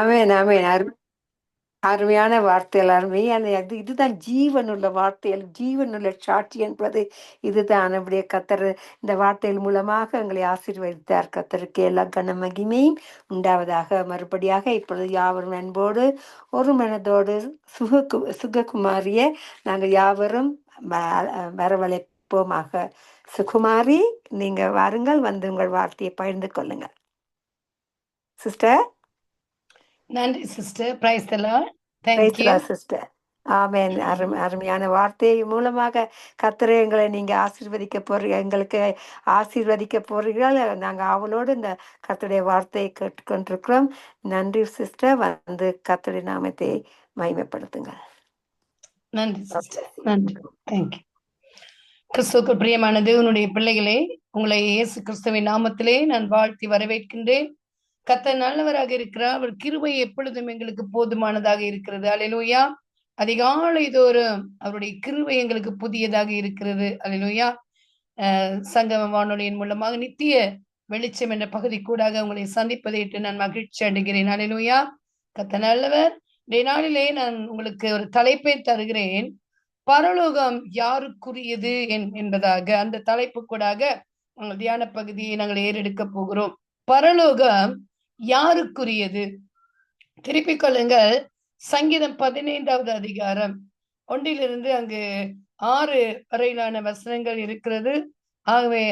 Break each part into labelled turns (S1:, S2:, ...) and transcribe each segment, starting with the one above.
S1: ஆமேன் ஆமேன். அரு அருமையான வார்த்தைகள் அருமையான அது இதுதான் ஜீவனுள்ள வார்த்தைகள். ஜீவனுள்ள சாட்சி என்பது இதுதான். நம்முடைய கத்தர் இந்த வார்த்தைகள் மூலமாக எங்களை ஆசீர்வதித்தார். கத்தருக்கு எல்லா கன மகிமையும் உண்டாவதாக. மறுபடியாக இப்பொழுது யாவரும் அன்போடு ஒரு மனதோடு சுக சுககுமாரிய நாங்கள் யாவரும் வ- வரவழைப்போமாக. சுகுமாரி நீங்கள் வாருங்கள். வந்து உங்கள் வார்த்தையை பகிர்ந்து கொள்ளுங்கள். சிஸ்டர்?
S2: நன்றி சிஸ்டர் பிரைஸ்
S1: சிஸ்டர் ஆமென் அருமை அருமையான வார்த்தை. மூலமாக கர்த்தரே எங்களை நீங்க ஆசீர்வதிக்க போறீங்க எங்களுக்கு ஆசீர்வதிக்க போறீர்கள். நாங்க அவளோடு இந்த கர்த்தருடைய வார்த்தையை கேட்டுக்கொண்டிருக்கிறோம். நன்றி சிஸ்டர் வந்து கர்த்தருடைய நாமத்தை மகிமைப்படுத்துங்க
S2: நன்றி சிஸ்டர் நன்றி. தேங்க்யூ கிறிஸ்துவுக்கு பிரியமான தேவனுடைய பிள்ளைகளே உங்களை இயேசு கிறிஸ்துவின் நாமத்திலே நான் வாழ்த்தி வரவேற்கின்றேன். கத்த நல்லவராக இருக்கிறார். அவர் கிருபை எப்பொழுதும் எங்களுக்கு போதுமானதாக இருக்கிறது. அல்லேலூயா. அதிகாலை தோறும் அவருடைய கிருபை எங்களுக்கு புதியதாக இருக்கிறது. அல்லேலூயா. அஹ் சங்கம வானொலியின் மூலமாக நித்திய வெளிச்சம் என்ற பகுதி கூடாக உங்களை சந்திப்பதையிட்டு நான் மகிழ்ச்சி அடைகிறேன். அல்லேலூயா. கத்த நல்லவர். நாளிலே நான் உங்களுக்கு ஒரு தலைப்பை தருகிறேன். பரலோகம் யாருக்குரியது என்- என்பதாக. அந்த தலைப்பு கூடாக தியான பகுதியை நாங்கள் ஏறெடுக்க போகிறோம். பரலோகம் யாருக்குரியது? திருப்பிக் கொள்ளுங்கள். சங்கீதம் பதினைந்தாவது அதிகாரம். ஒன்றிலிருந்து அங்கு ஆறு வரையிலான வசனங்கள் இருக்கிறது. ஆகவே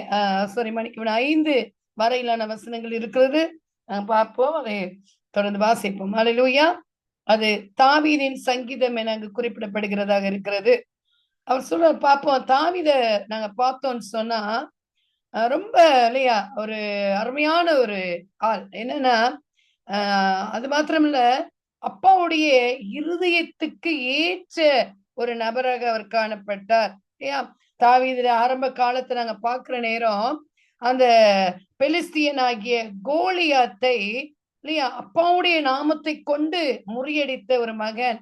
S2: சாரி மணிக்கு ஐந்து வரையிலான வசனங்கள் இருக்கிறது. நாங்கள் பார்ப்போம் அதை தொடர்ந்து வாசிப்போம். அலையிலூயா அது தாவீதின் சங்கீதம் என அங்கு குறிப்பிடப்படுகிறதாக இருக்கிறது. அவர் சொல்ற பார்ப்போம் தாவித நாங்க பார்த்தோம்னு சொன்னா ரொம்ப இல்லையா? ஒரு அருமையான ஒரு ஆள். என்னன்னா ஆஹ் அது மாத்திரமில்ல அப்பாவுடைய இருதயத்துக்கு ஏற்ற ஒரு நபராக அவர் காணப்பட்டார் இல்லையா? தாவீதுல ஆரம்ப காலத்தை நாங்க பாக்குற நேரம் அந்த பெலிஸ்தியன் ஆகிய கோலியாத்தை இல்லையா? அப்பாவுடைய நாமத்தை கொண்டு முறியடித்த ஒரு மகன்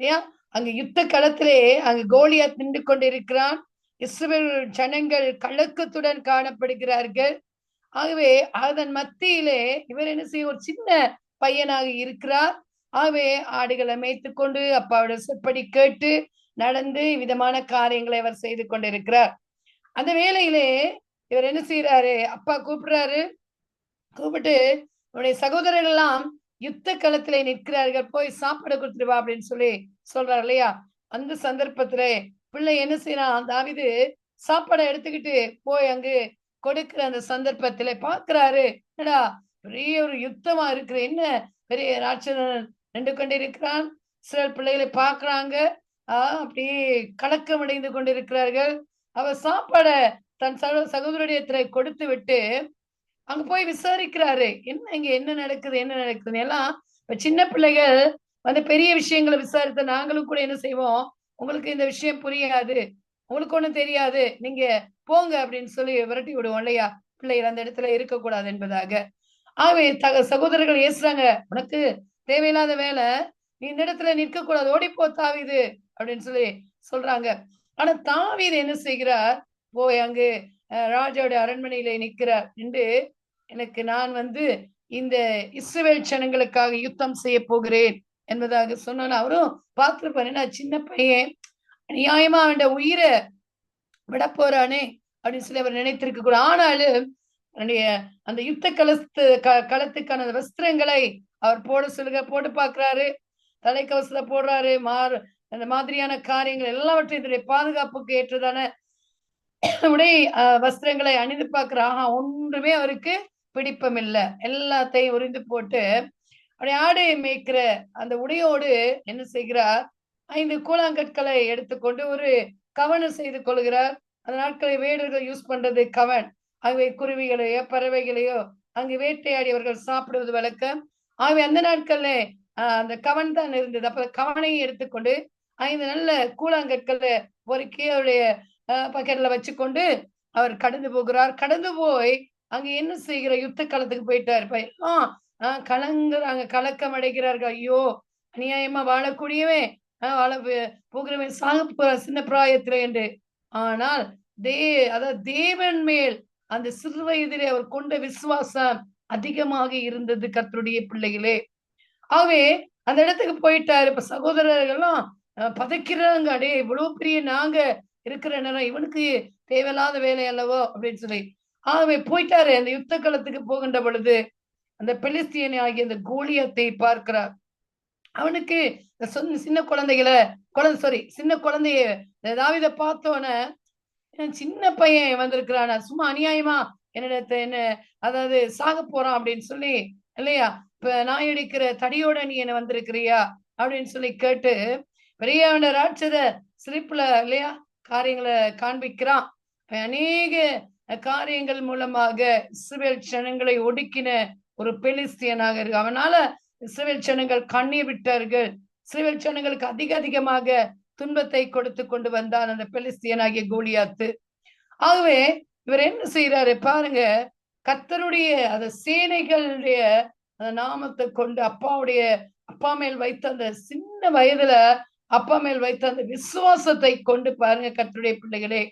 S2: இல்லையா? அங்க யுத்த களத்திலே அங்க கோலியாத் நின்று கொண்டிருக்கிறான். இஸ்ரேல் ஜனங்கள் கலக்கத்துடன் காணப்படுகிறார்கள். ஆகவே அதன் மத்தியிலே இவர் என்ன செய்ய ஒரு சின்ன பையனாக இருக்கிறார். ஆகவே ஆடுகளை மேய்த்து கொண்டு அப்பாவோட சொற்படி கேட்டு நடந்து விதமான காரியங்களை அவர் செய்து கொண்டிருக்கிறார். அந்த வேலையிலே இவர் என்ன செய்யறாரு அப்பா கூப்பிடுறாரு. கூப்பிட்டு அவருடைய சகோதரர்கள் எல்லாம் யுத்த களத்திலே நிற்கிறார்கள் போய் சாப்பிட கொடுத்துருவா அப்படின்னு சொல்லி சொல்றாரு இல்லையா? அந்த சந்தர்ப்பத்துல பிள்ளை என்ன செய்யறான் தாவிது சாப்பாடை எடுத்துக்கிட்டு போய் அங்கு கொடுக்கிற அந்த சந்தர்ப்பத்துல பாக்குறாரு என்னடா பெரிய ஒரு யுத்தமா இருக்கிற என்ன பெரிய ராட்சதன் நின்று கொண்டிருக்கிறான்? சில பிள்ளைகளை பாக்குறாங்க ஆஹ் அப்படியே கலக்கம் அடைந்து கொண்டிருக்கிறார்கள். அவர் சாப்பாட தன் சக சகோதரத்தில கொடுத்து விட்டு அங்க போய் விசாரிக்கிறாரு. என்ன இங்க என்ன நடக்குது என்ன நடக்குதுன்னு எல்லாம் இப்ப சின்ன பிள்ளைகள் வந்து பெரிய விஷயங்களை விசாரித்த நாங்களும் கூட என்ன செய்வோம்? உங்களுக்கு இந்த விஷயம் புரியாது. உங்களுக்கு ஒண்ணும் தெரியாது. நீங்க போங்க அப்படின்னு சொல்லி விரட்டி விடுவோம் இல்லையா? பிள்ளைகள் அந்த இடத்துல இருக்கக்கூடாது என்பதாக. ஆகவே தக சகோதரர்கள் ஏசுறாங்க உனக்கு தேவையில்லாத வேலை. நீ இந்த இடத்துல நிற்க கூடாது ஓடிப்போ தாவிது. அப்படின்னு சொல்லி சொல்றாங்க. ஆனா தாவீது என்ன செய்கிறார்? போய் அங்கு ராஜாவுடைய ராஜாவோட அரண்மனையில நிற்கிறார் என்று எனக்கு நான் வந்து இந்த இஸ்ரவேல் ஜனங்களுக்காக யுத்தம் செய்ய போகிறேன். என்பதாக சொன்னாலும் அவரும் பார்த்துருப்பாரு நான் சின்ன பையன் நியாயமா அவன் உயிரை விட போறானே அப்படின்னு சொல்லி அவர் நினைத்திருக்க கூட ஆனாலும் அவனுடைய அந்த யுத்த கலத்து க களத்துக்கான அந்த வஸ்திரங்களை அவர் போட சொல்லுங்க போட்டு பாக்குறாரு தலைக்கவசத்தை போடுறாரு. மாறு அந்த மாதிரியான காரியங்கள் எல்லாவற்றையும் இதனுடைய பாதுகாப்புக்கு ஏற்றதான உடை வஸ்திரங்களை அணிந்து பார்க்கிற ஆஹா ஒன்றுமே அவருக்கு பிடிப்பம் இல்லை எல்லாத்தையும் உறிந்து போட்டு அப்படி ஆடையை மேய்க்கிற அந்த உடையோடு என்ன செய்கிறார்? ஐந்து கூழாங்கற்களை எடுத்துக்கொண்டு ஒரு கவனம் செய்து கொள்கிறார். அந்த நாட்களை வேடர்கள் யூஸ் பண்றது கவன். ஆகவே குருவிகளையோ பறவைகளையோ அங்கு வேட்டையாடியவர்கள் சாப்பிடுவது வழக்கம். ஆகவே அந்த நாட்கள்ல ஆஹ் அந்த கவன் தான் இருந்தது. அப்ப கவனையும் எடுத்துக்கொண்டு ஐந்து நல்ல கூழாங்கற்களை ஒரு அவருடைய பக்கெட்ல வச்சுக்கொண்டு அவர் கடந்து போகிறார். கடந்து போய் அங்க என்ன செய்கிற யுத்த களத்துக்கு போயிட்டாரு. பை ஆஹ் கலங்குறாங்க கலக்கம் அடைகிறார்கள். ஐயோ அநியாயமா வாழக்கூடியவன் ஆஹ் வாழ போகிறவன் சாக போறான் சின்ன பிராயத்துல என்று. ஆனால் தே அதாவது தேவன் மேல் அந்த சிறு வயதிலே அவர் கொண்ட விசுவாசம் அதிகமாக இருந்தது கத்தருடைய பிள்ளைகளே. ஆகவே அந்த இடத்துக்கு போயிட்டாரு. இப்ப சகோதரர்கள்லாம் அஹ், பதைக்கிறாங்க. அடே இவ்வளவு பெரிய நாங்க இருக்கிற நேரம் இவனுக்கு தேவையில்லாத வேலை அல்லவோ? அப்படின்னு சொல்லி. ஆகவே போயிட்டாரு. அந்த யுத்த களத்துக்கு போகின்ற பொழுது அந்த பெலிஸ்தியனை ஆகிய அந்த கோலியத்தை பார்க்கிறார். அவனுக்கு சின்ன குழந்தைகளை குழந்தை சாரி சின்ன குழந்தைய இந்த தாவீதை பார்த்தோன்னே சின்ன பையன் வந்திருக்கிறானா சும்மா அநியாயமா என்னிடத்தை என்ன அதாவது சாக போறான் அப்படின்னு சொல்லி இல்லையா இப்ப நான் அடிக்கிற தடியோட நீ என்ன வந்திருக்கிறியா? அப்படின்னு சொல்லி கேட்டு பெரியவன ராட்சத சிரிப்புல இல்லையா காரியங்களை காண்பிக்கிறான். அநேக காரியங்கள் மூலமாக சிவில் ஜனங்களை ஒடுக்கின ஒரு பெலிஸ்தியனாக இருக்கு. அவனால சிவில் ஜனங்கள் கண்ணீர் விட்டார்கள். சிவில் ஜனங்களுக்கு அதிக அதிகமாக துன்பத்தை கொடுத்து கொண்டு வந்தான் அந்த பெலிஸ்தியனாகிய கோலியாத்து. ஆகவே இவர் என்ன செய்யறாரு பாருங்க கத்தருடைய அந்த சேனைகளுடைய அந்த நாமத்தை கொண்டு அப்பாவுடைய அப்பா மேல் வைத்த அந்த சின்ன வயதுல அப்பா மேல் வைத்த அந்த விசுவாசத்தை கொண்டு பாருங்க கத்தருடைய பிள்ளைகளே.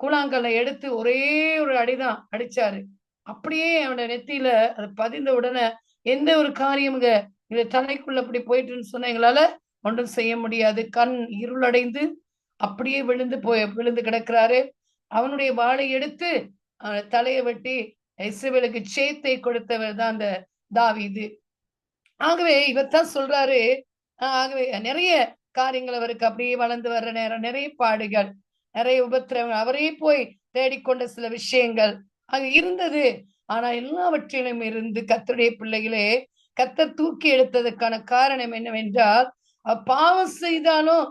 S2: கூழாங்கல்லை எடுத்து ஒரே ஒரு அடிதான் அடிச்சாரு. அப்படியே அவனோட நெத்தியில அது பதிந்த உடனே எந்த ஒரு காரியமுங்க இது தலைக்குள்ள அப்படி போயிட்டுன்னு சொன்ன எங்களால ஒன்றும் செய்ய முடியாது. கண் இருளடைந்து அப்படியே விழுந்து போய் விழுந்து கிடக்கிறாரு. அவனுடைய வாளை எடுத்து தலையை வெட்டி இசைவேலுக்கு சேத்தை கொடுத்தவர் தான் அந்த தாவீது. ஆகவே இவர்தான் சொல்றாரு ஆகவே நிறைய காரியங்கள் அவருக்கு அப்படியே வளர்ந்து வர்ற நேரம் நிறைய பாடுகள் நிறைய உபத்திரவங்கள். அவரே போய் தேடிக்கொண்ட சில விஷயங்கள் அங்க இருந்தது. ஆனா எல்லாவற்றிலும் இருந்து கத்தருடைய பிள்ளைகளே கத்த தூக்கி எடுத்ததுக்கான காரணம் என்னவென்றால் பாவம் செய்தாலும்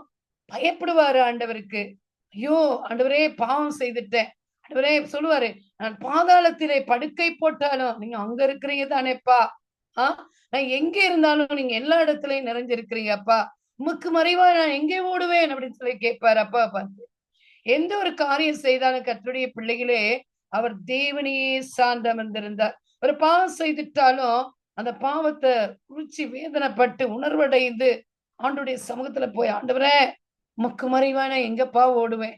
S2: பயப்படுவாரு ஆண்டவருக்கு. ஐயோ ஆண்டவரே பாவம் செய்துட்டேன். ஆண்டவரே சொல்லுவாரு நான் பாதாளத்திலே படுக்கை போட்டாலும் நீங்க அங்க இருக்கிறீங்க தானேப்பா. ஆஹ் நான் எங்க இருந்தாலும் நீங்க எல்லா இடத்துலயும் நிறைஞ்சிருக்கிறீங்க அப்பா. உமக்கு மறைவா நான் எங்கே ஓடுவேன் அப்படின்னு சொல்லி கேட்பாரு அப்பா பார்த்து. எந்த ஒரு காரியம் செய்தாலும் கத்துடைய பிள்ளைகளே அவர் தேவனையே சார்ந்து அமர்ந்திருந்தார். ஒரு பாவம் செய்துட்டாலும் அந்த பாவத்தை குறிச்சு வேதனைப்பட்டு உணர்வடைந்து ஆண்டுடைய சமூகத்துல போய் ஆண்டவரே முக்கு மறைவான எங்கப்பா ஓடுவேன்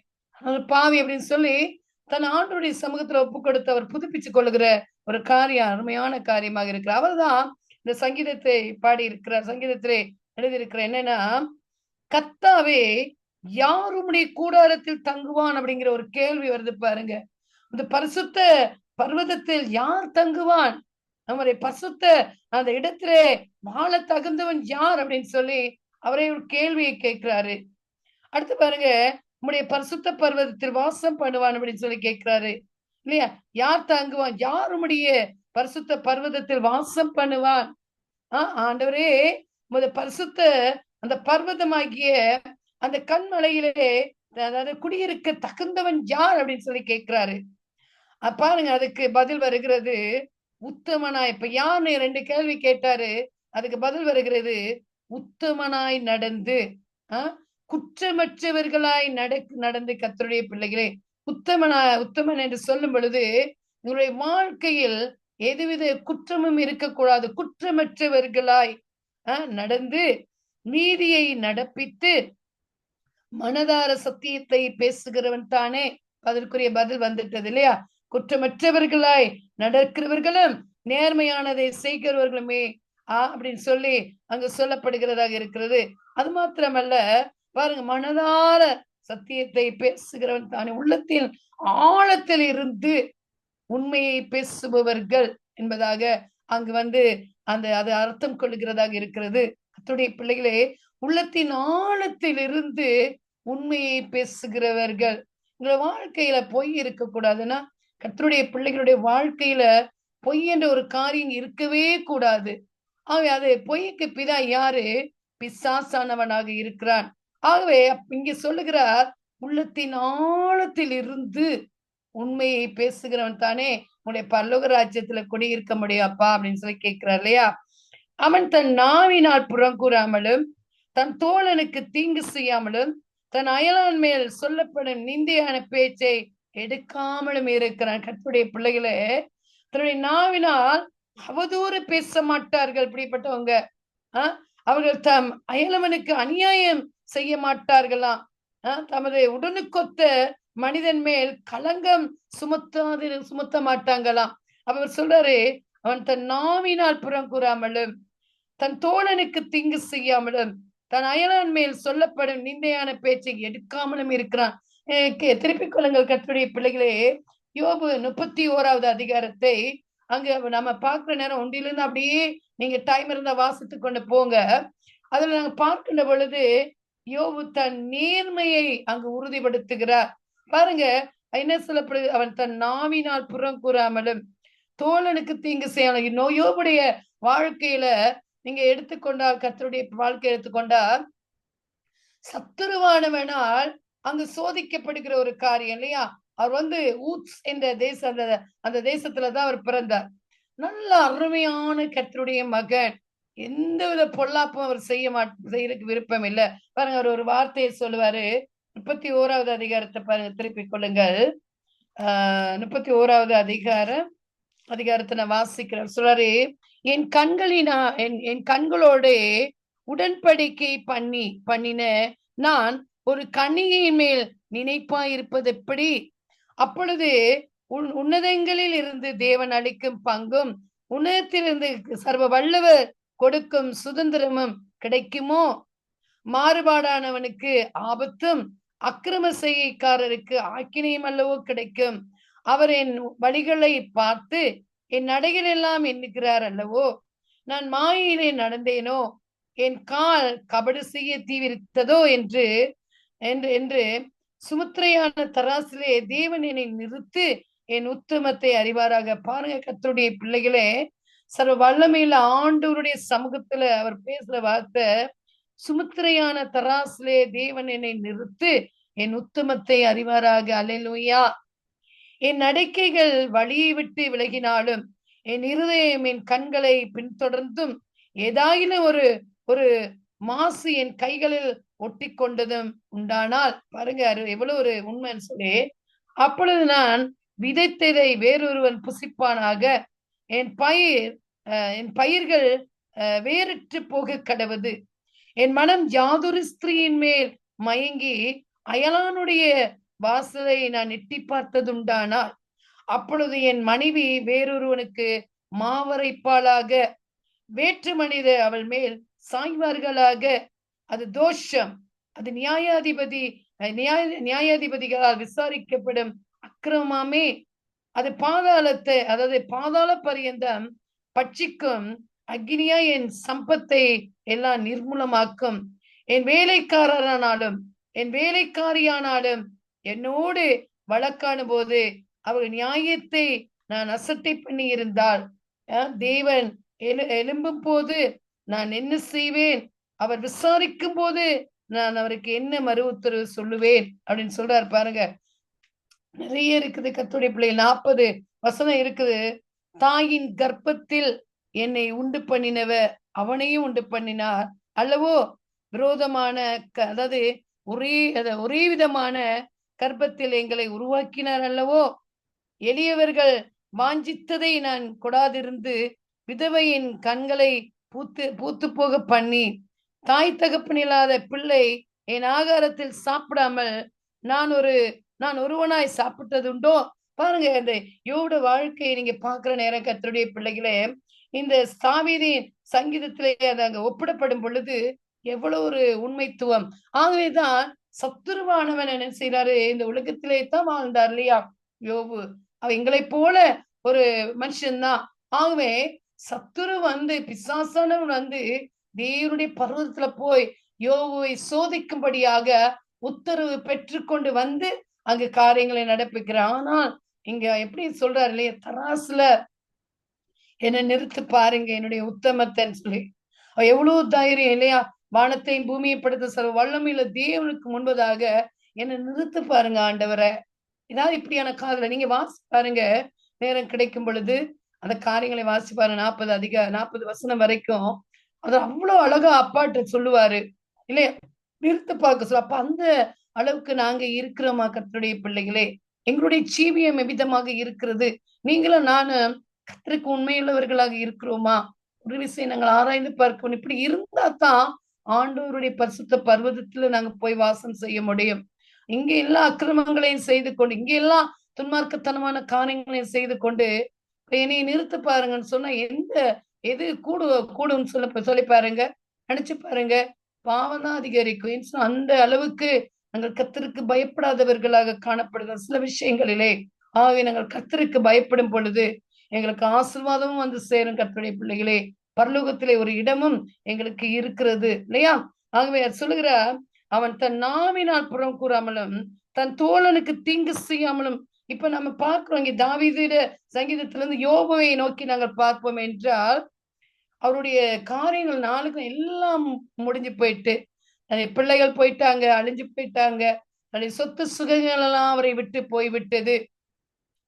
S2: பாவி அப்படின்னு சொல்லி தன் ஆண்டுடைய சமூகத்துல ஒப்பு கொடுத்து அவர் புதுப்பிச்சு கொள்ளுகிற ஒரு காரியம் அருமையான காரியமாக இருக்கிறார் அவர்தான் இந்த சங்கீதத்தை பாடி இருக்கிறார் சங்கீதத்திலே எழுதியிருக்கிற என்னன்னா கத்தாவே யார் கூடாரத்தில் தங்குவான்? அப்படிங்கிற ஒரு கேள்வி வருது பாருங்க. இந்த பரிசுத்த பர்வதத்தில் யார் தங்குவான்? நம்முடைய பசுத்த அந்த இடத்திலே வாழ தகுந்தவன் யார் அப்படின்னு சொல்லி அவரே ஒரு கேள்வியை கேட்கிறாரு. அடுத்து பாருங்க நம்முடைய பரிசுத்த பர்வதத்தில் வாசம் பண்ணுவான் அப்படின்னு சொல்லி கேட்கிறாரு. இல்லையா? யார் தங்குவான்? யார் உம்முடைய பரிசுத்த பர்வதத்தில் வாசம் பண்ணுவான்? ஆஹ் ஆண்டவரே உமது பரிசுத்த அந்த பர்வதமாகிய அந்த கண்மலையிலே அதாவது குடியிருக்க தகுந்தவன் யார் அப்படின்னு சொல்லி கேட்கிறாரு. பாருங்க அதுக்கு பதில் வருகிறது உத்தமனாய். இப்ப யாருன்னு ரெண்டு கேள்வி கேட்டாரு? அதுக்கு பதில் வருகிறது உத்தமனாய் நடந்து ஆஹ் குற்றமற்றவர்களாய் நட நடந்து கத்தருடைய பிள்ளைகளே உத்தமனா உத்தமன் என்று சொல்லும் பொழுது உங்களுடைய வாழ்க்கையில் எதுவித குற்றமும் இருக்கக்கூடாது. குற்றமற்றவர்களாய் ஆஹ் நடந்து நீதியை நடப்பித்து மனதார சத்தியத்தை பேசுகிறவன் தானே. அதற்குரிய பதில் வந்துட்டது இல்லையா? குற்றமற்றவர்களாய் நடக்கிறவர்களும் நேர்மையானதை செய்கிறவர்களுமே. ஆ அப்படின்னு சொல்லி அங்க சொல்லப்படுகிறதாக இருக்கிறது. அது மாத்திரமல்ல பாருங்க மனதார சத்தியத்தை பேசுகிறவன் தானே. உள்ளத்தில் ஆழத்தில் இருந்து உண்மையை பேசுபவர்கள் என்பதாக அங்கு வந்து அந்த அது அர்த்தம் கொள்ளுகிறதாக இருக்கிறது. அத்துடைய பிள்ளைகளே உள்ளத்தின் ஆழத்தில் இருந்து உண்மையை பேசுகிறவர்கள். உங்களை வாழ்க்கையில பொய் இருக்கக்கூடாதுன்னா கத்தருடைய பிள்ளைகளுடைய வாழ்க்கையில பொய் என்ற ஒரு காரியம் இருக்கவே கூடாது. ஆகவே அது பொய்க்கு பிதா யாரு? பிசாசானவனாக இருக்கிறான். ஆகவே இங்க சொல்லுகிறார் உள்ளத்தின் ஆழத்தில் இருந்து உண்மையை பேசுகிறவன் தானே. உன்னுடைய பல்லோக ராஜ்யத்துல குடியிருக்க முடியாப்பா? அப்படின்னு சொல்லி கேட்கிறார் இல்லையா? அவன் தன் நாவினால் புறங்கூறாமலும் தன் தோழனுக்கு தீங்கு செய்யாமலும் தன் அயலான் மேல் சொல்லப்படும் நிந்தையான பேச்சை எடுக்காமலும் இருக்கிறான் கத்துடைய பிள்ளைகளே தன்னுடைய நாவினால் அவதூறு பேச மாட்டார்கள் இப்படிப்பட்டவங்க. ஆஹ் அவர்கள் தம் அயலவனுக்கு அநியாயம் செய்ய மாட்டார்களாம். ஆஹ் தமது உடனுக்கொத்த மனிதன் மேல் களங்கம் சுமத்தாது சுமத்த மாட்டாங்களாம். அவர் சொல்றாரு அவன் தன் நாவினால் புறம் கூறாமலும் தன் தோழனுக்கு தீங்கு செய்யாமலும் தன் அயலான் மேல் சொல்லப்படும் நிந்தையான பேச்சை எடுக்காமலும் இருக்கிறான். திருப்பிக் கொள்ளுங்கள் கற்றுடைய பிள்ளைகளே. யோபு முப்பத்தி ஓராவது அதிகாரத்தை அங்க நம்ம பார்க்கிற நேரம் ஒன்றிலிருந்து அப்படியே நீங்க டைம் இருந்தா வாசித்து கொண்டு போங்க. அதுல நாங்க பார்க்கின்ற பொழுது யோபு தன் நேர்மையை அங்கு உறுதிப்படுத்துகிறார். பாருங்க என்ன சொல்லப்படுது அவன் தன் நாவினால் புறம் கூறாமலும் தோழனுக்கு தீங்கு செய்யணும் நோயோபுடைய வாழ்க்கையில நீங்க எடுத்துக்கொண்டால் கத்தருடைய வாழ்க்கை எடுத்துக்கொண்டால் சத்துருவானவனால் அங்கு சோதிக்கப்படுகிற ஒரு காரியம் இல்லையா? அவர் வந்து ஊத்ஸ் என்ற தேச அந்த அந்த தேசத்துலதான் அவர் பிறந்தார். நல்ல அருமையான கத்தருடைய மகன். எந்த வித பொல்லாப்பும் அவர் செய்ய மாட் செய்யறதுக்கு விருப்பம் இல்லை. பாருங்க அவர் ஒரு வார்த்தையை சொல்லுவாரு. முப்பத்தி ஓராவது அதிகாரத்தை பாருங்க திருப்பிக் கொள்ளுங்கள். ஆஹ் முப்பத்தி ஓராவது அதிகாரம் அதிகாரத்தை நான் வாசிக்கிறேன். சொல்றாரு என் கண்களினா என் என் கண்களோட உடன்படிக்கை பண்ணி பண்ணின நான் ஒரு கன்னிகையின் மேல் நினைப்பாயிருப்பது எப்படி அப்பொழுது உன் உன்னதங்களில் இருந்து தேவன் அளிக்கும் பங்கும் உன்னதத்திலிருந்து சர்வ வல்லவர் கொடுக்கும் சுதந்திரமும் கிடைக்குமோ? மாறுபாடானவனுக்கு ஆபத்தும் அக்கிரம செய்கைக்காரருக்கு ஆக்கினையும் அல்லவோ கிடைக்கும். அவர் என் வழிகளை பார்த்து என் நடைகள் எல்லாம் எண்ணுகிறார் அல்லவோ? நான் மாயிலே நடந்தேனோ? என் கால் கபடு செய்ய தீவிரித்ததோ? என்று என்று என்று சுமுத்திரையான தராசிலே தேவன் என்னை நிறுத்து என் உத்தமத்தை அறிவாராக. பாருங்க கத்தருடைய பிள்ளைகளே சர்வ வல்லமையில ஆண்டவருடைய சமூகத்துல அவர் பேசுற வார்த்தை சுமுத்திரையான தராசிலே தேவன் என்னை நிறுத்து என் உத்தமத்தை அறிவாராக. அலையலூயா என் நடக்கைகள் வழியை விட்டு விலகினாலும் என் இருதயம் என் கண்களை பின்தொடர்ந்தும் ஏதாயினும் ஒரு ஒரு மாசு என் கைகளில் ஒட்டி கொண்டதும் உண்டானால். பாருங்க எவ்வளவு ஒரு உண்மைன்னு சொல்லி. அப்பொழுது நான் விதைத்ததை வேறொருவன் புசிப்பானாக. என் பயிர் அஹ், என் பயிர்கள் அஹ், வேறிட்டு போக கடவுது. என் மனம் யாதொரு ஸ்திரீயின் மேல் மயங்கி அயலானுடைய வாசலை நான் எட்டி பார்த்ததுண்டானால். அப்பொழுது என் மனைவி வேறொருவனுக்கு மாவரைப்பாளாக. வேற்று மனித அவள் மேல் சாய்வார்களாக. அது தோஷம். அது நியாயாதிபதி நியாய நியாயாதிபதிகளால் விசாரிக்கப்படும் அக்கிரமமே. அது பாதாளத்தை அதாவது பாதாள பரியந்தம் பட்சிக்கும் அக்னியா என் சம்பத்தை எல்லாம் நிர்மூலமாக்கும். என் வேலைக்காரரானாலும் என் வேலைக்காரியானாலும் என்னோடு வழக்காடும் போது அவர்கள் நியாயத்தை நான் அசட்டை பண்ணி இருந்தால் அஹ், தேவன் எலு எழும்பும் போது நான் என்ன செய்வேன்? அவர் விசாரிக்கும் போது நான் அவருக்கு என்ன மறு உத்தரவு சொல்லுவேன்? அப்படின்னு சொல்றாரு பாருங்க. நிறைய இருக்குது கத்துடைய பிள்ளை நாற்பது வசனம் இருக்குது. தாயின் கர்ப்பத்தில் என்னை உண்டு பண்ணினவர் அவனையும் உண்டு பண்ணினார். அல்லவோ விரோதமான க- அதாவது ஒரே அத ஒரே விதமான கர்ப்பத்தில் எங்களை உருவாக்கினார் அல்லவோ எளியவர்கள் வாஞ்சித்ததை நான் கொடாதிருந்து விதவையின் கண்களை பூத்து பூத்து போக பண்ணி தாய் தகப்பனில்லாத பிள்ளை என் ஆகாரத்தில் சாப்பிடாமல் நான் ஒரு நான் ஒருவனாய் சாப்பிட்டது உண்டோ பாருங்க இந்த யோட வாழ்க்கையை நீங்க பாக்குற நேரம் கத்தருடைய பிள்ளைகளே இந்த சாவிதியின் சங்கீதத்திலே அது அங்க ஒப்பிடப்படும் பொழுது எவ்வளவு ஒரு உண்மைத்துவம். ஆகவேதான் சத்துருவானவன் என்ன செய்யறாரு இந்த உலகத்திலே தான் வாழ்ந்தார் இல்லையா? யோபு. அவ எங்களை போல ஒரு மனுஷன்தான். ஆகவே சத்துரு வந்து பிசாசானவன் வந்து தேவனுடைய பருவத்துல போய் யோகுவை சோதிக்கும்படியாக உத்தரவு பெற்றுக்கொண்டு வந்து அங்கு காரியங்களை நடப்பிக்கிறான் ஆனால் இங்க எப்படி சொல்றாரு இல்லையா? தராசுல என்ன நிறுத்து பாருங்க என்னுடைய உத்தமத்தைன்னு சொல்லி. எவ்வளவு தைரியம் இல்லையா? வானத்தையும் பூமியை படுத்த சர்வ வல்லமையில தேவனுக்கு முன்பதாக என்ன நிறுத்து பாருங்க ஆண்டவரை. ஏதாவது இப்படியான காதல. நீங்க வாசி பாருங்க நேரம் கிடைக்கும் பொழுது அந்த காரியங்களை வாசிப்பாரு. நாற்பது அதிக நாற்பது வசனம் வரைக்கும் அது அவ்வளவு அழகா அப்பாட்ட சொல்லுவாரு. இல்லையா? நிறுத்து பார்க்க சொல்ல அப்ப அந்த அளவுக்கு நாங்க இருக்கிறோமா கத்தருடைய பிள்ளைகளே? எங்களுடைய ஜீவியம் எவ்விதமாக இருக்கிறது? நீங்களும் நானும் கத்தருக்கு உண்மையுள்ளவர்களாக இருக்கிறோமா? ஒரு விஷயம் நாங்கள் ஆராய்ந்து பார்க்கணும் இப்படி இருந்தா தான் ஆண்டோருடைய பரிசுத்த பர்வதத்துல நாங்க போய் வாசம் செய்ய முடியும். இங்க எல்லா அக்கிரமங்களையும் செய்து கொண்டு இங்க எல்லாம் துன்மார்க்கத்தனமான காரியங்களையும் செய்து கொண்டு என்னைய நிறுத்து பாருங்கன்னு சொன்னா எந்த எது கூடு கூடும்னு சொல்ல சொல்லி பாருங்க. நினைச்சு பாருங்க. பாவம் தான் அதிகரிக்கும். அந்த அளவுக்கு நாங்கள் கத்தருக்கு பயப்படாதவர்களாக காணப்படுகிற சில விஷயங்களிலே ஆகவே நாங்கள் கத்தருக்கு பயப்படும் பொழுது எங்களுக்கு ஆசிர்வாதமும் வந்து சேரும் கத்தருடைய பிள்ளைகளே. பரலோகத்திலே ஒரு இடமும் எங்களுக்கு இருக்கிறது இல்லையா? ஆகவே சொல்லுகிற அவன் தன் நாவினால் புறம் கூறாமலும் தன் தோழனுக்கு தீங்கு செய்யாமலும் இப்ப நம்ம பார்க்கிறோம் இங்க தாவித சங்கீதத்திலிருந்து யோபுவை நோக்கி நாங்கள் பார்ப்போம் என்றால் அவருடைய காரியங்கள் நாளுக்கும் எல்லாம் முடிஞ்சு போயிட்டு பிள்ளைகள் போயிட்டாங்க அழிஞ்சு போயிட்டாங்க தன்னுடைய சொத்து சுகங்கள் எல்லாம் அவரை விட்டு போய் விட்டது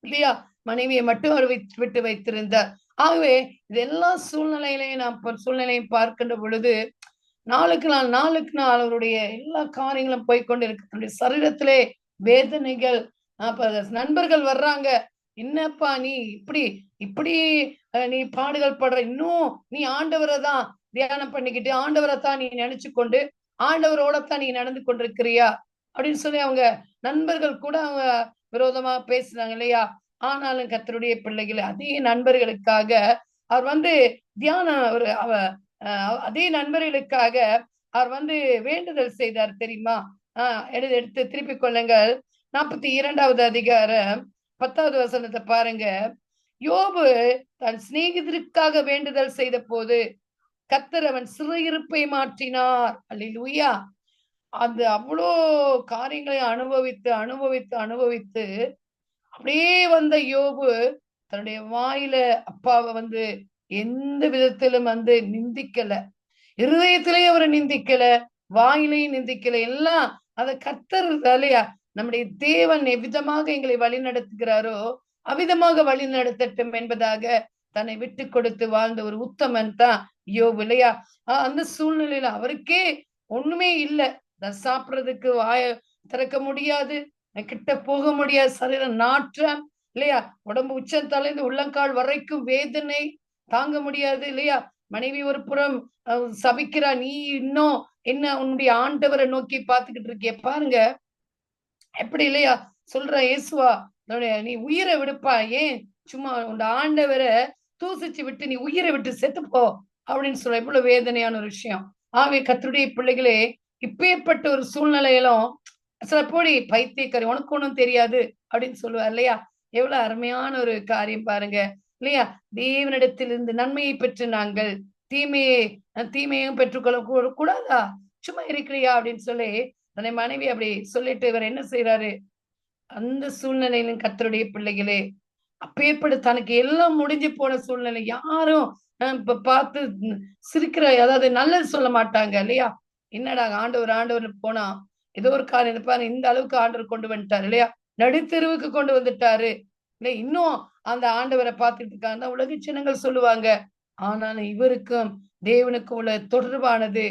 S2: இல்லையா? மனைவியை மட்டும் அவர் விட்டு வைத்திருந்தார். ஆகவே இதெல்லா சூழ்நிலையிலையும் நாம் சூழ்நிலையும் பார்க்கின்ற பொழுது நாளுக்கு நாள் நாளுக்கு நாள் அவருடைய எல்லா காரியங்களும் போய்கொண்டு இருக்கு தன்னுடைய சரீரத்திலே வேதனைகள் அப்ப நண்பர்கள் வர்றாங்க. என்னப்பா நீ இப்படி இப்படி நீ பாடுகள் படுற இன்னும் நீ ஆண்டவரை தான் தியானம் பண்ணிக்கிட்டு ஆண்டவரை தான் நீ நினைச்சு கொண்டு ஆண்டவரோட தான் நீ நடந்து கொண்டிருக்கிறியா? அப்படின்னு சொல்லி அவங்க நண்பர்கள் கூட அவங்க விரோதமா பேசுறாங்க இல்லையா? ஆனாலும் கத்தருடைய பிள்ளைகள் அதே நண்பர்களுக்காக அவர் வந்து தியானம் ஒரு அவ அதே நண்பர்களுக்காக அவர் வந்து வேண்டுதல் செய்தார் தெரியுமா? ஆஹ் எடுத்து எடுத்து திருப்பிக் கொள்ளுங்கள். நாற்பத்தி இரண்டாவது அதிகாரம் பத்தாவது வசனத்தை பாருங்க. யோபு தன் சிநேகிதருக்காக வேண்டுதல் செய்த போது கத்தர் அவன் சிறையிருப்பை மாற்றினார். அல்லா அந்த அவ்வளோ காரியங்களை அனுபவித்து அனுபவித்து அனுபவித்து அப்படியே வந்த யோபு தன்னுடைய வாயில அப்பாவை வந்து எந்த விதத்திலும் வந்து நிந்திக்கல. இருதயத்திலேயே அவரை நிந்திக்கல வாயிலையும் நிந்திக்கல. எல்லாம் அத கத்தர் இல்லையா? நம்முடைய தேவன் எவ்விதமாக எங்களை வழி நடத்துகிறாரோ அவிதமாக வழி நடத்தட்டும் என்பதாக தன்னை விட்டு கொடுத்து வாழ்ந்த ஒரு உத்தமன் தான் ஐயோ இல்லையா? அந்த சூழ்நிலையில அவருக்கே ஒண்ணுமே இல்லை. சாப்பிடுறதுக்கு வாய திறக்க முடியாது கிட்ட போக முடியாது சரீர நாற்றம் இல்லையா? உடம்பு உச்சம் தலைந்து உள்ளங்கால் வரைக்கும் வேதனை தாங்க முடியாது இல்லையா? மனைவி ஒரு புறம் சபிக்கிறா நீ இன்னும் என்ன உன்னுடைய ஆண்டவரை நோக்கி பாத்துக்கிட்டு இருக்கிய? பாருங்க எப்படி இல்லையா? சொல்ற இயேசுவா நீ உயிரை விடுப்பா ஏன்? சும்மா உண்ட ஆண்டவரை தூசிச்சு விட்டு நீ உயிரை விட்டு செத்துப்போ அப்படின்னு சொல்ல எவ்வளவு வேதனையான ஒரு விஷயம். ஆகவே கத்தருடைய பிள்ளைகளே இப்பேற்பட்ட ஒரு சூழ்நிலையிலும் சில போடி பைத்தியக்காரி உனக்கு ஒன்றும் தெரியாது அப்படின்னு சொல்லுவார் இல்லையா? எவ்வளவு அருமையான ஒரு காரியம் பாருங்க இல்லையா? தேவனிடத்தில் இருந்து நன்மையை பெற்று நாங்கள் தீமையை தீமையும் பெற்றுக்கொள்ள கூடாதா? சும்மா இருக்கிறியா? அப்படின்னு சொல்லி தன்னை மனைவி அப்படி சொல்லிட்டு இவர் என்ன செய்யறாரு அந்த சூழ்நிலையிலும் கத்தருடைய பிள்ளைகளே அப்பேற்பட தனக்கு எல்லாம் முடிஞ்சு போன சூழ்நிலை. யாரும் இப்ப பார்த்து சிரிக்கிற அதாவது நல்லது சொல்ல மாட்டாங்க இல்லையா? என்னடா ஆண்டவர் ஆண்டவர் போனா ஏதோ ஒரு காரணம் இருப்பாரு இந்த அளவுக்கு ஆண்டவர் கொண்டு வந்துட்டாரு இல்லையா? நடுத்தெருவுக்கு கொண்டு வந்துட்டாரு. இல்லை இன்னும் அந்த ஆண்டவரை பார்த்துட்டு இருக்காங்க. உலக சின்னங்கள் சொல்லுவாங்க ஆனாலும் இவருக்கும் தேவனுக்கும் உள்ள தொடர்பானது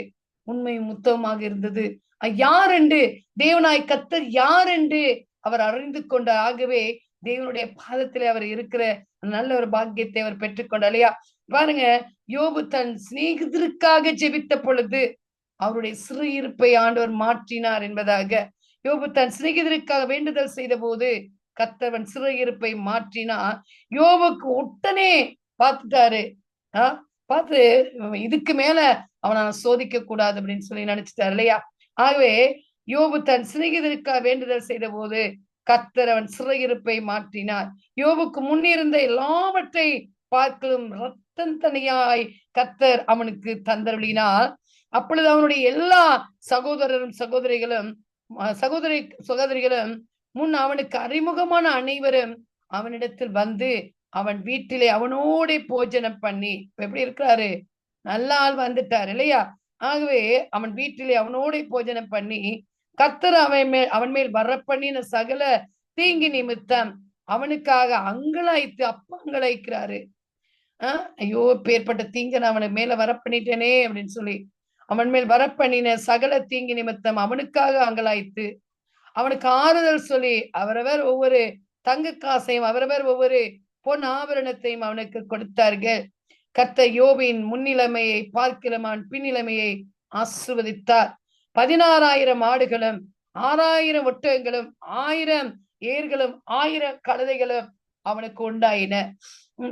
S2: உண்மையும் முத்தமாக இருந்தது. யார் என்று தேவனாய் கத்தர் யார் என்று அவர் அறிந்து கொண்ட ஆகவே தேவனுடைய பாதத்திலே அவர் இருக்கிற நல்ல ஒரு பாக்கியத்தை அவர் பெற்றுக்கொண்டார். இல்லையா? பாருங்க யோபு தன் சிநேகிதருக்காக ஜெபித்த பொழுது அவருடைய சிறு இருப்பை ஆண்டவர் மாற்றினார் என்பதாக. யோபு தன் சிநேகிதருக்காக வேண்டுதல் செய்த போது கத்தவன் சிறு இருப்பை மாற்றினார். யோபுக்கு உடனே பார்த்துட்டாரு. ஆஹ் பார்த்து இதுக்கு மேல அவனை சோதிக்க கூடாது அப்படின்னு சொல்லி நினைச்சிட்டாரு. இல்லையா? ஆகவே யோபு தன் சிநேகிதருக்காக வேண்டுதல் செய்த போது கத்தர் அவன் சிறையிருப்பை மாற்றினார். யோபுக்கு முன்னிருந்த எல்லாவற்றை பார்க்கலும் ரத்தம் தனியாய் கத்தர் அவனுக்கு தந்தருளினார். அப்பொழுது அவனுடைய எல்லா சகோதரரும் சகோதரிகளும் சகோதரி சகோதரிகளும் முன் அவனுக்கு அறிமுகமான அனைவரும் அவனிடத்தில் வந்து அவன் வீட்டிலே அவனோட போஜனம் பண்ணி எப்படி இருக்கிறாரு? நல்ல ஆள் வந்துட்டார் இல்லையா? ஆகவே அவன் வீட்டிலே அவனோட போஜனம் பண்ணி கத்தர் அவன் மேல் அவன் மேல் வர பண்ணின சகல தீங்கி நிமித்தம் அவனுக்காக அங்கலாய்த்து அப்ப அங்கலாய்க்கிறாரு. ஆஹ் ஐயோ பேர்பட்ட தீங்க நான் அவனுக்கு மேல வர பண்ணிட்டேனே அப்படின்னு சொல்லி அவன் மேல் வர பண்ணின சகல தீங்கி நிமித்தம் அவனுக்காக அங்கலாய்த்து அவனுக்கு ஆறுதல் சொல்லி அவரவர் ஒவ்வொரு தங்க காசையும் அவரவர் ஒவ்வொரு பொன் ஆபரணத்தையும் அவனுக்கு கொடுத்தார்கள். கத்த யோபின் முன்னிலைமையை பார்க்கிறமான் பின்னிலைமையை ஆசிர்வதித்தார். பதினாறாயிரம் ஆடுகளும் ஆறாயிரம் ஒட்டகங்களும் ஆயிரம் ஏர்களும் ஆயிரம் கழுதைகளும் அவனுக்கு உண்டாயின.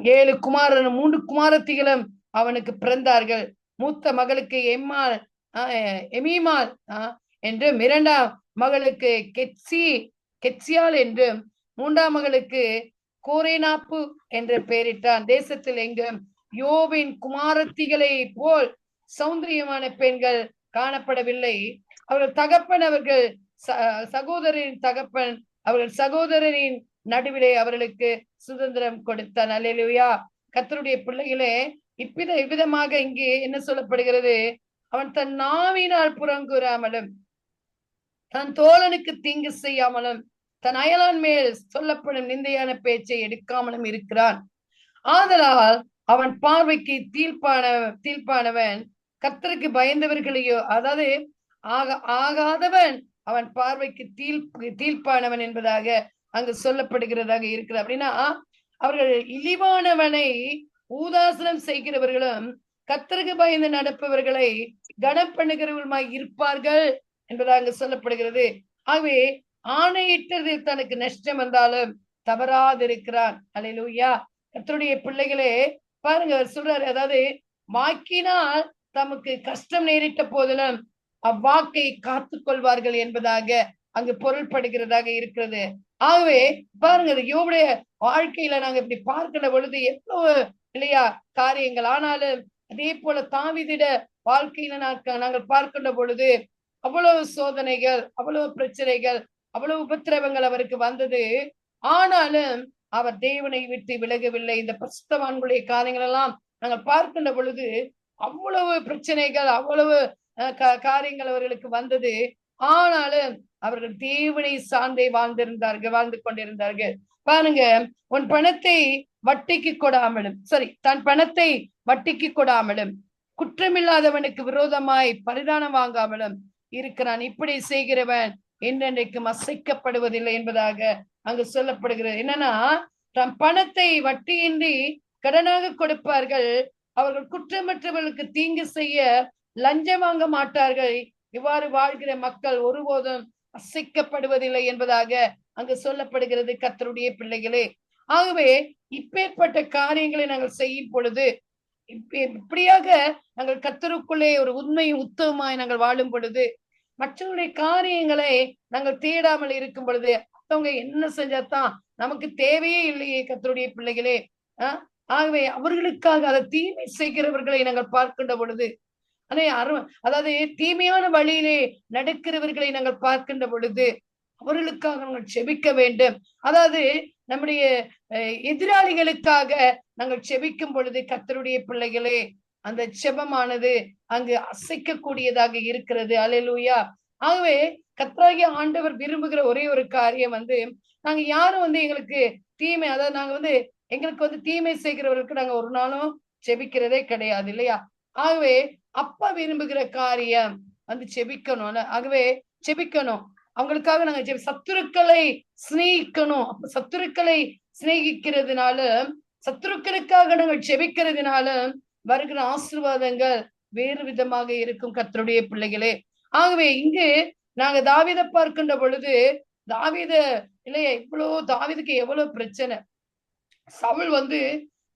S2: ஏழு குமாரனும் மூன்று குமாரத்திகளும் அவனுக்கு பிறந்தார்கள். மூத்த மகளுக்கு எம்மாள் ஆஹ் எமீமாள் ஆஹ் என்றும் இரண்டாம் மகளுக்கு கெட்சி கெட்சியால் என்றும் மூன்றாம் மகளுக்கு கோரேனாப்பு என்று பெயரிட்டான். தேசத்தில் எங்கும் யோவின் குமாரத்திகளை போல் சௌந்தரியமான பெண்கள் காணப்படவில்லை. அவர்கள் தகப்பன் அவர்கள் ச- சகோதரரின் தகப்பன் அவர்கள் சகோதரரின் நடுவிலே அவர்களுக்கு சுதந்திரம் கொடுத்தான் அல்லேலூயா. கத்தருடைய பிள்ளைகளே இவ்வித இவ்விதமாக இங்கே என்ன சொல்லப்படுகிறது? அவன் தன் நாவினால் புறங்கூறாமலும் தன் தோழனுக்கு தீங்கு செய்யாமலும் தன் அயலான் மேல் சொல்லப்படும் நிந்தையான பேச்சை எடுக்காமலும் இருக்கிறான். ஆதலால் அவன் பார்வைக்கு தீர்ப்பான தீர்ப்பானவன் கத்தருக்கு பயந்தவர்களையோ அதாவது ஆக ஆகாதவன் அவன் பார்வைக்கு தீர்ப்பு தீர்ப்பானவன் என்பதாக அங்கு சொல்லப்படுகிறதாக இருக்கிறது. அப்படின்னா அவர்கள் இழிவானவனை ஊதாசனம் செய்கிறவர்களும் கத்தருக்கு பயந்து நடப்பவர்களை கனம் பண்ணுகிறவர்களுமாய் இருப்பார்கள் என்பதாக அங்கு சொல்லப்படுகிறது. ஆகவே ஆணையிட்டதில் தனக்கு நஷ்டம் வந்தாலும் தவறாதிருக்கிறான். அலையிலூயா கத்தருடைய பிள்ளைகளே பாருங்க அவர் சொல்றாரு அதாவது வாக்கினால் தமக்கு கஷ்டம் நேரிட்ட போதிலும் அவ்வாக்கை காத்துக் கொள்வார்கள் என்பதாக அங்கு பொருள்படுகிறதாக இருக்கிறது. ஆகவே பாருங்க இது வாழ்க்கையில நாங்க இப்படி பார்க்கிற பொழுது எவ்வளவு இல்லையா காரியங்கள். ஆனாலும் அதே போல தாவிதிட வாழ்க்கையில நாங்க- நாங்கள் பார்க்கின்ற பொழுது அவ்வளவு சோதனைகள் அவ்வளவு பிரச்சனைகள் அவ்வளவு உபத்திரவங்கள் அவருக்கு வந்தது. ஆனாலும் அவர் தேவனை விட்டு விலகவில்லை. இந்த பரிசுத்தவான்களுடைய காரியங்கள் எல்லாம் நாங்கள் பார்க்கின்ற பொழுது அவ்வளவு பிரச்சனைகள் அவ்வளவு அஹ், காரியங்கள் அவர்களுக்கு வந்தது. ஆனாலும் அவர்கள் தேவனை சார்ந்தே வாழ்ந்திருந்தார்கள் வாழ்ந்து கொண்டிருந்தார்கள். பாருங்க உன் பணத்தை வட்டிக்கு கொடாமலும் சரி தன் பணத்தை வட்டிக்கு கொடாமலும் குற்றமில்லாதவனுக்கு விரோதமாய் பரிதானம் வாங்காமலும் இருக்கிறான். இப்படி செய்கிறவன் என்றென்றைக்கும் அசைக்கப்படுவதில்லை என்பதாக அங்கு சொல்லப்படுகிறது. என்னன்னா தம் பணத்தை வட்டியின்றி கடனாக கொடுப்பார்கள். அவர்கள் குற்றமற்றவர்களுக்கு தீங்கு செய்ய லஞ்சம் வாங்க மாட்டார்கள். இவ்வாறு வாழ்கிற மக்கள் ஒருபோதும் அசைக்கப்படுவதில்லை என்பதாக அங்கு சொல்லப்படுகிறது கத்தருடைய பிள்ளைகளே. ஆகவே இப்பேற்பட்ட காரியங்களை நாங்கள் செய்யும் பொழுது இப்ப- இப்படியாக நாங்கள் கத்தருக்குள்ளே ஒரு உண்மையும் உத்தமமாய் நாங்கள் வாழும் பொழுது மற்றவருடைய காரியங்களை நாங்கள் தேடாமல் இருக்கும் பொழுது மத்தவங்க என்ன செஞ்சாதான் நமக்கு தேவையே இல்லையே கத்தருடைய பிள்ளைகளே. ஆஹ் ஆகவே அவர்களுக்காக அதை தீமை செய்கிறவர்களை நாங்கள் பார்க்கின்ற பொழுது அதே அரு அதாவது தீமையான வழியிலே நடக்கிறவர்களை நாங்கள் பார்க்கின்ற பொழுது அவர்களுக்காக நாங்கள் செபிக்க வேண்டும். அதாவது நம்முடைய அஹ், எதிராளிகளுக்காக நாங்கள் செபிக்கும் பொழுது கத்தருடைய பிள்ளைகளே அந்த செபமானது அங்கு அசைக்கக்கூடியதாக இருக்கிறது. அலையலூயா ஆகவே கர்த்தராகிய ஆண்டவர் விரும்புகிற ஒரே ஒரு காரியம் வந்து நாங்க யாரும் வந்து எங்களுக்கு தீமை அதாவது நாங்க வந்து எங்களுக்கு வந்து தீமை செய்கிறவர்களுக்கு நாங்க ஒரு நாளும் செபிக்கிறதே கிடையாது இல்லையா? ஆகவே அப்பா விரும்புகிற காரியம் வந்து செபிக்கணும். ஆகவே செபிக்கணும். அவங்களுக்காக நாங்க ஜெபி சத்துருக்களை சிநேகிக்கணும். அப்ப சத்துருக்களை சிநேகிக்கிறதுனால சத்துருக்களுக்காக நாங்கள் ஜெபிக்கிறதுனால வருகிற ஆசீர்வாதங்கள் வேறு விதமாக இருக்கும் கத்தருடைய பிள்ளைகளே. ஆகவே இங்கு நாங்க தாவித பார்க்கின்ற பொழுது தாவித இல்லையா இவ்வளவு தாவிதுக்கு எவ்வளவு பிரச்சனை. சவுள் வந்து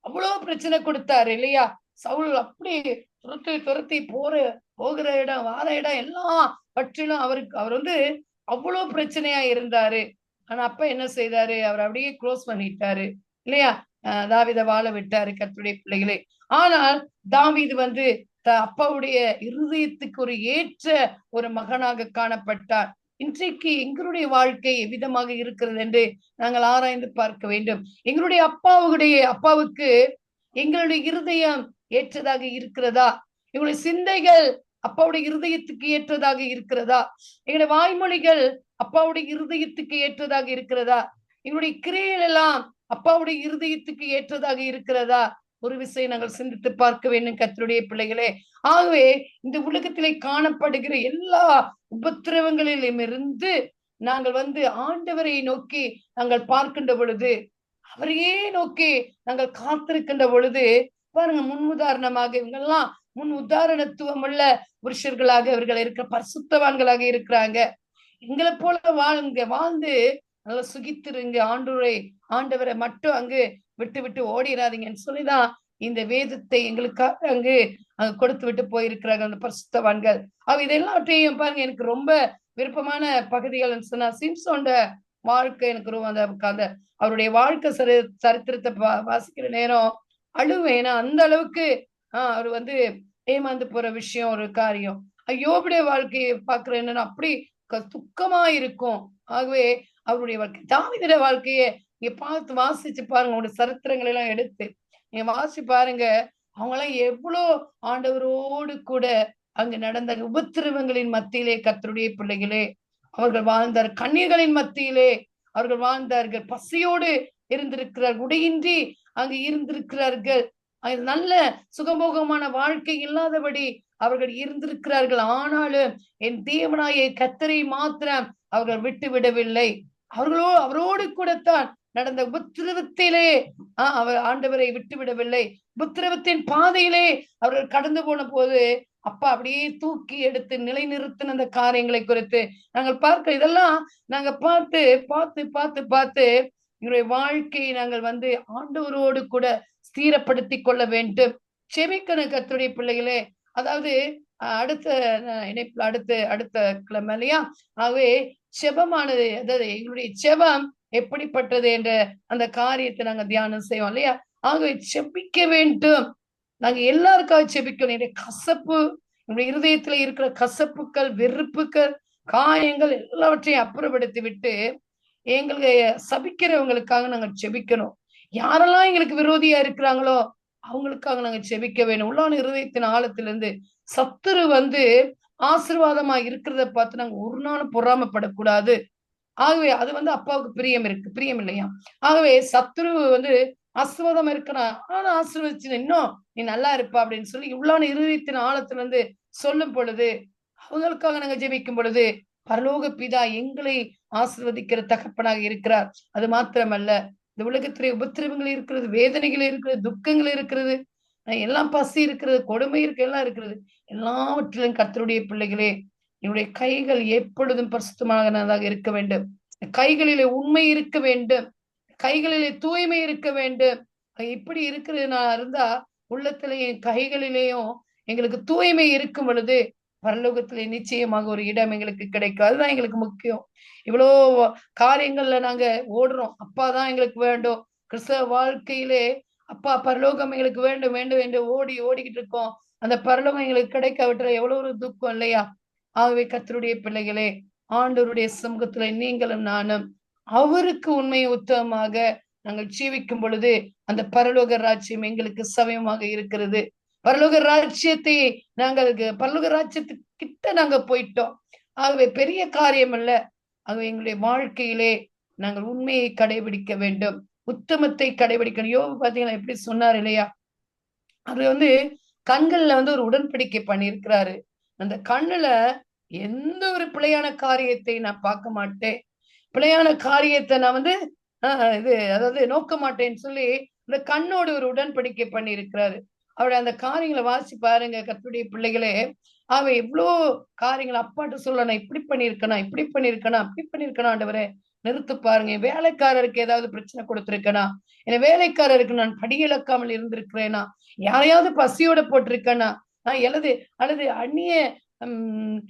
S2: அவ்வளவு பிரச்சனை கொடுத்தாரு இல்லையா? சவுள் அப்படி துரத்தி துரத்தி போற போகிற இடம் வார இடம் எல்லாம் பற்றிலும் அவருக்கு அவர் வந்து அவ்வளவு பிரச்சனையா இருந்தாரு. ஆனா அப்ப என்ன செய்தாரு? அவர் அப்படியே க்ளோஸ் பண்ணிட்டாரு இல்லையா? அஹ் வாழ விட்டாரு கத்துடைய பிள்ளைகளே. ஆனால் தாவிது வந்து அப்பாவுடைய இருதயத்துக்கு ஒரு ஏற்ற ஒரு மகனாக காணப்பட்டார். இன்றைக்கு எங்களுடைய வாழ்க்கை எவ்விதமாக இருக்கிறது என்று நாங்கள் ஆராய்ந்து பார்க்க வேண்டும். எங்களுடைய அப்பாவுடைய அப்பாவுக்கு எங்களுடைய இருதயம் ஏற்றதாக இருக்கிறதா? எங்களுடைய சிந்தைகள் அப்பாவுடைய இருதயத்துக்கு ஏற்றதாக இருக்கிறதா? எங்களுடைய வாய்மொழிகள் அப்பாவுடைய இருதயத்துக்கு ஏற்றதாக இருக்கிறதா? எங்களுடைய கிரியைகள் எல்லாம் அப்பாவுடைய இருதயத்துக்கு ஏற்றதாக இருக்கிறதா? ஒரு விஷயம் நாங்கள் சிந்தித்து பார்க்க வேண்டும் கத்தருடைய பிள்ளைகளே. ஆகவே இந்த உலகத்திலே காணப்படுகிற எல்லா உபத்திரவங்களிலும் இருந்து நாங்கள் வந்து ஆண்டவரை நோக்கி நாங்கள் பார்க்கின்ற பொழுது அவரையே நோக்கி நாங்கள் காத்திருக்கின்ற பொழுது பாருங்க முன் உதாரணமாக இவங்கெல்லாம் முன் உதாரணத்துவம் உள்ள புருஷர்களாக இவர்கள் இருக்கிற பரிசுத்தவான்களாக இருக்கிறாங்க. எங்களை போல வாழுங்க வாழ்ந்து நல்லா சுகித்திருங்க. ஆண்டவரை ஆண்டவரை மட்டும் அங்கு விட்டு விட்டு ஓடிடாதீங்கன்னு சொல்லிதான் இந்த வேதத்தை எங்களுக்காக அங்கு அங்கு கொடுத்து விட்டு போயிருக்கிறார்கள் அந்த பரிசுத்தவான்கள். அவ இதெல்லாவற்றையும் பாருங்க எனக்கு ரொம்ப விருப்பமான பகுதிகள் சொன்னா சிம்சோண்ட வாழ்க்கை எனக்கு ரொம்ப அந்த அந்த அவருடைய வாழ்க்கை சரி சரித்திரத்தை வாசிக்கிற நேரம் அழுவேன். ஏன்னா அந்த அளவுக்கு ஆஹ் அவர் வந்து ஏமாந்து போற விஷயம் ஒரு காரியம். ஐயோபுடைய வாழ்க்கையை பாக்குற என்னன்னா அப்படி துக்கமா இருக்கும் ஆகவே அவருடைய வாழ்க்கை தாவிதர வாழ்க்கையை நீங்க பார்த்து வாசிச்சு பாருங்க உங்களுடைய சரித்திரங்களை எல்லாம் எடுத்து. நீங்க வாசிச்சு பாருங்க அவங்க எல்லாம் எவ்வளோ ஆண்டவரோடு கூட அங்கு நடந்த உபத்திரவங்களின் மத்தியிலே கத்தருடைய பிள்ளைகளே அவர்கள் வாழ்ந்தார் கண்ணீர்களின் மத்தியிலே அவர்கள் வாழ்ந்தார்கள் பசியோடு இருந்திருக்கிறார் உடையின்றி அங்கு இருந்திருக்கிறார்கள். அது நல்ல சுகபோகமான வாழ்க்கை இல்லாதபடி அவர்கள் இருந்திருக்கிறார்கள். ஆனாலும் என் தேவனாய கத்தரை மாத்திரம் அவர்கள் விட்டு விடவில்லை அவர்களோ அவரோடு கூடத்தான் நடந்த உபத்திரவத்திலே ஆஹ் அவர் ஆண்டவரை விட்டு விடவில்லை உபத்திரவத்தின் பாதையிலே அவர்கள் கடந்து போன போது அப்பா அப்படியே தூக்கி எடுத்து நிலைநிறுத்தின அந்த காரியங்களை குறித்து நாங்கள் பார்க்க இதெல்லாம் நாங்க பார்த்து பார்த்து பார்த்து பார்த்து எங்களுடைய வாழ்க்கையை நாங்கள் வந்து ஆண்டவரோடு கூட ஸ்தீரப்படுத்தி கொள்ள வேண்டும். செபிக்கணும் கத்துடைய பிள்ளைகளே அதாவது அஹ், அடுத்த இணைப்புல அடுத்த அடுத்த கிழமை இல்லையா? ஆகவே செபமானது அதாவது எங்களுடைய செபம் எப்படிப்பட்டது என்ற அந்த காரியத்தை நாங்க தியானம் செய்வோம் இல்லையா? ஆகவே செபிக்க வேண்டும். நாங்க எல்லாருக்காக செபிக்கணும். என்னுடைய கசப்பு என்னுடைய இருதயத்துல இருக்கிற கசப்புக்கள் வெறுப்புக்கள் காயங்கள் எல்லாவற்றையும் அப்புறப்படுத்தி விட்டு எங்களுக்கு சபிக்கிறவங்களுக்காக நாங்க செபிக்கணும். யாரெல்லாம் எங்களுக்கு விரோதியா இருக்கிறாங்களோ அவங்களுக்காக நாங்க செபிக்க வேணும் உள்ளான இருதயத்தின் ஆழத்திலிருந்து சத்துரு வந்து ஆசீர்வாதமா இருக்கிறத பார்த்து நாங்க ஒரு நாளும் பொறாமப்படக்கூடாது. ஆகவே அது வந்து அப்பாவுக்கு பிரியம் இருக்கு பிரியம் இல்லையா? ஆகவே சத்ரு வந்து அஸ்வதம் இருக்கணும் ஆனா ஆசீர்வதிச்சு இன்னும் நீ நல்லா இருப்பா அப்படின்னு சொல்லி இவ்வளவு இருதயத்தின் ஆழத்துல இருந்து சொல்லும் பொழுது அவங்களுக்காக நாங்க ஜெபிக்கும் பொழுது பரலோக பிதா எங்களை ஆசிர்வதிக்கிற தகப்பனாக இருக்கிறார். அது மாத்திரமல்ல இந்த உலகத்திலே உபத்திரவங்கள் இருக்கிறது வேதனைகள் இருக்கிறது துக்கங்கள் இருக்கிறது எல்லாம் பசி இருக்கிறது கொடுமை இருக்கு எல்லாம் இருக்கிறது. எல்லாவற்றிலும் கர்த்தருடைய பிள்ளைகளே என்னுடைய கைகள் எப்பொழுதும் பரிசுத்தமானதாக இருக்க வேண்டும். கைகளிலே உண்மை இருக்க வேண்டும். கைகளிலே தூய்மை இருக்க வேண்டும். இப்படி இருக்கிறது நான் இருந்தா உள்ளத்திலேயும் கைகளிலேயும் எங்களுக்கு தூய்மை இருக்கும் பொழுது பரலோகத்திலே நிச்சயமாக ஒரு இடம் எங்களுக்கு கிடைக்கும். அதுதான் எங்களுக்கு முக்கியம். இவ்வளோ காரியங்கள்ல நாங்க ஓடுறோம். அப்பா தான் எங்களுக்கு வேண்டும். கிறிஸ்தவ வாழ்க்கையிலே அப்பா பரலோகம் எங்களுக்கு வேண்டும் வேண்டும் என்று ஓடி ஓடிக்கிட்டு இருக்கோம். அந்த பரலோகம் எங்களுக்கு கிடைக்காவிட்டால் எவ்வளவு ஒரு துக்கம் இல்லையா? ஆகவே கத்தருடைய பிள்ளைகளே ஆண்டவருடைய சமூகத்துல நீங்களும் நானும் அவருக்கு உண்மை உத்தமமாக நாங்கள் ஜீவிக்கும் பொழுது அந்த பரலோக ராஜ்யம் எங்களுக்கு சமயமாக இருக்கிறது. பரலோக ராஜ்யத்தை நாங்கள் பரலோக ராஜ்யத்து கிட்ட நாங்க போயிட்டோம். ஆகவே பெரிய காரியம் அல்ல. ஆகவே எங்களுடைய வாழ்க்கையிலே நாங்கள் உண்மையை கடைபிடிக்க வேண்டும். உத்தமத்தை கடைபிடிக்கணும். யோபு பாத்தீங்கன்னா எப்படி சொன்னார் இல்லையா? அவர் வந்து கண்கள்ல வந்து ஒரு உடன்படிக்கை பண்ணியிருக்கிறாரு. அந்த கண்ணுல எந்த ஒரு பிழையான காரியத்தை நான் பார்க்க மாட்டேன். பிழையான காரியத்தை நான் வந்து இது அதாவது நோக்க மாட்டேன்னு சொல்லி இந்த கண்ணோடு ஒரு உடன்படிக்கை பண்ணி இருக்கிறாரு அவருடைய அந்த காரியங்களை வாசி பாருங்க கத்துடைய பிள்ளைகளே. அவ எவ்வளோ காரியங்களை அப்பாட்ட சொல்ல நான் இப்படி பண்ணியிருக்கணும் இப்படி பண்ணியிருக்கணும் அப்படி பண்ணியிருக்கணும் ஆண்டவரே. நிறுத்து பாருங்க என் வேலைக்காரருக்கு ஏதாவது பிரச்சனை கொடுத்துருக்கேனா? என் வேலைக்காரருக்கு நான் படி இழக்காமல் இருந்திருக்கிறேனா? யாரையாவது பசியோட போட்டிருக்கேனா? அல்லது அல்லது அந்நிய உம்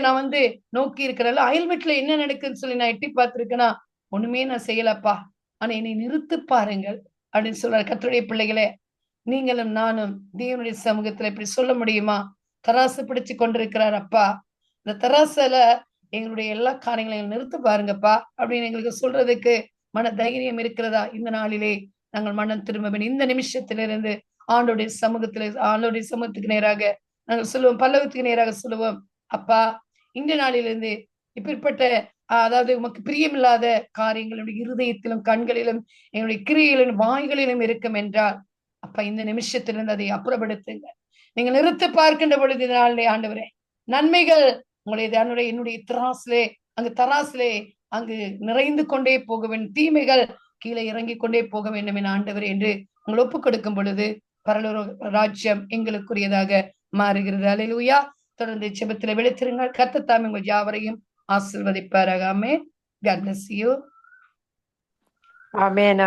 S2: நான் வந்து நோக்கி இருக்கிறல்ல அயல் வீட்டுல என்ன நடக்குதுன்னு சொல்லி நான் எட்டி பார்த்திருக்கேன்னா ஒண்ணுமே நான் செய்யலப்பா. ஆனா என்னை நிறுத்து பாருங்கள் அப்படின்னு சொல்றாரு கத்தருடைய பிள்ளைகளே. நீங்களும் நானும் தேவனுடைய சமூகத்துல இப்படி சொல்ல முடியுமா? தராசு பிடிச்சு கொண்டிருக்கிறார் அப்பா. இந்த தராசுல எங்களுடைய எல்லா காரியங்களையும் நிறுத்து பாருங்கப்பா அப்படின்னு எங்களுக்கு சொல்றதுக்கு மன தைரியம் இருக்கிறதா இந்த நாளிலே? நாங்கள் மனம் திரும்ப இந்த நிமிஷத்திலிருந்து ஆண்டோடைய சமூகத்துல ஆண்டோடைய சமூகத்துக்கு நேராக நாங்கள் சொல்லுவோம் பல்லவத்துக்கு நேராக சொல்லுவோம். அப்பா இந்த நாளிலிருந்து இப்படிப்பட்ட அதாவது உமக்கு பிரியமில்லாத காரியங்கள் என்னுடைய இருதயத்திலும் கண்களிலும் எங்களுடைய கிரியிலும் வாய்களிலும் இருக்கும் என்றால் அப்ப இந்த நிமிஷத்திலிருந்து அதை அப்புறப்படுத்துங்க. நீங்க நிறுத்து பார்க்கின்ற பொழுது இந்த நாளிலே ஆண்டவரே நன்மைகள் உங்களுடைய தன்னுடைய என்னுடைய திராசிலே அங்கு தராசிலே அங்கு நிறைந்து கொண்டே போக வேண்டும். தீமைகள் கீழே இறங்கி கொண்டே போக வேண்டும் என ஆண்டவர் என்று உங்களை ஒப்புக் கொடுக்கும் பொழுது பரலோக ராஜ்யம் எங்களுக்குரியதாக மாறுகிறது. அலையிலூயா தொடர்ந்து செபத்தில் விழித்திருங்கள். கத்தத்தாம் உங்கள் யாவரையும் ஆசிர்வதிப்பாராகாமே God bless you.
S1: ஆமென்